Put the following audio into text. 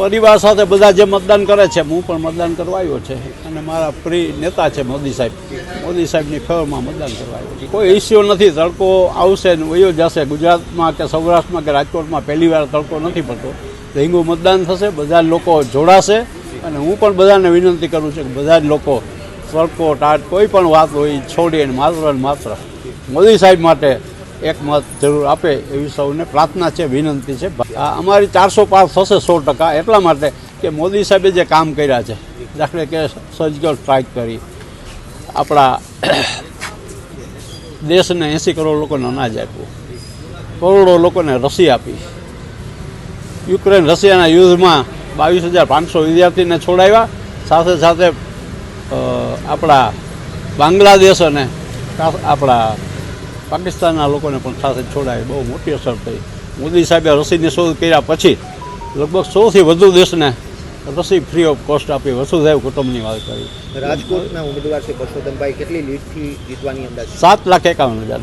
પરિવાર સાથે બધા જે મતદાન કરે છે, હું પણ મતદાન કરવા આવ્યો છે. અને મારા પ્રિય નેતા છે મોદી સાહેબ. મોદી સાહેબની ફેવરમાં મતદાન કરવા આવ્યો છે. કોઈ ઇસ્યુ નથી, તડકો આવશે ને વયો જશે. ગુજરાતમાં કે સૌરાષ્ટ્રમાં કે રાજકોટમાં પહેલી વાર તડકો નથી પડતો. ડેન્ગુ મતદાન થશે, બધા લોકો જોડાશે. અને હું પણ બધાને વિનંતી કરું છું કે બધા જ લોકો તડકો, ટાટ, કોઈ પણ વાત હોય છોડીને માત્ર ને માત્ર. મોદી સાહેબ માટે એક મત જરૂર આપે એવી સૌને પ્રાર્થના છે, વિનંતી છે. અમારી ચારસો પાર થશે સો ટકા એટલા માટે કે મોદી સાહેબે જે કામ કર્યા છે, દાખલે કે સર્જિકલ સ્ટ્રાઇક કરી, આપણા દેશને એંસી કરોડ લોકોને અનાજ આપ્યું, કરોડો લોકોને રસી આપી. યુક્રેન રશિયાના યુદ્ધમાં બાવીસ હજાર પાંચસો વિદ્યાર્થીને છોડાવ્યા, સાથે સાથે આપણા બાંગ્લાદેશ અને આપણા પાકિસ્તાનના લોકોને પણ સાથે છોડાય બહુ મોટી અસર થઈ. મોદી સાહેબે રસીની શોધ કર્યા પછી લગભગ સૌથી વધુ દેશને રસી ફ્રી ઓફ કોસ્ટ આપી વસુધૈવ કુટુંબની વાત કરી. રાજકોટના ઉમેદવાર છે પરસોત્તમભાઈ કેટલી લીડથી જીતવાની અંદાજ સાત લાખ એકાવન હજાર.